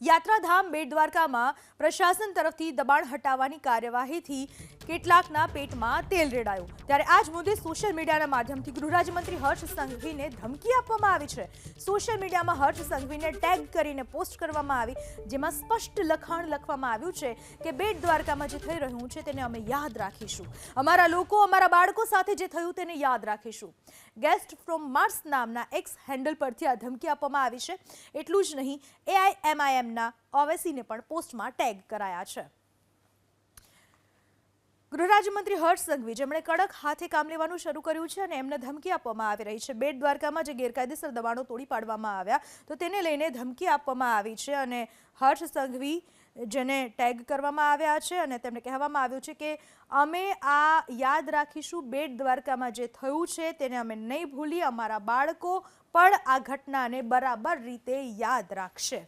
યાત્રાધામ બેટ દ્વારકામાં પ્રશાસન તરફથી દબાણ હટાવવાની કાર્યવાહીથી કેટલાકના પેટમાં તેલ રેડાયું. ત્યારે આજ મુદ્દે સોશિયલ મીડિયાના માધ્યમથી ગૃહરાજ્યમંત્રી હર્ષ સંઘવીને ધમકી આપવામાં આવી છે. સોશિયલ મીડિયામાં હર્ષ સંઘવીને ટેગ કરીને પોસ્ટ કરવામાં આવી, જેમાં સ્પષ્ટ લખાણ લખવામાં આવ્યું છે કે બેટ દ્વારકામાં જે થઈ રહ્યું છે તેને અમે યાદ રાખીશું. અમારા લોકો, અમારા બાળકો સાથે જે થયું તેને યાદ રાખીશું. ગેસ્ટ ફ્રોમ માર્સ નામના એક્સ હેન્ડલ પરથી આ ધમકી આપવામાં આવી છે. એટલું જ નહીં એઆઈએમઆઈએમના ઓવેસીને પણ પોસ્ટમાં ટેગ કરાયા છે. ગૃહરાજ્યમંત્રી હર્ષ સંઘવી, જેમણે કડક હાથે કામ લેવાનું શરૂ કર્યું છે અને એમને ધમકી આપવામાં આવી રહી છે. બેટ દ્વારકામાં જે ગેરકાયદેસર દબાણો તોડી પાડવામાં આવ્યા, તો તેને લઈને ધમકી આપવામાં આવી છે અને હર્ષ સંઘવી જેને ટેગ કરવામાં આવ્યા છે અને તેમને કહેવામાં આવ્યું છે કે અમે આ યાદ રાખીશું બેટ દ્વારકામાં જે થયું છે તેને અમે નહીં ભૂલી, અમારા બાળકો પણ આ ઘટનાને બરાબર રીતે યાદ રાખશે.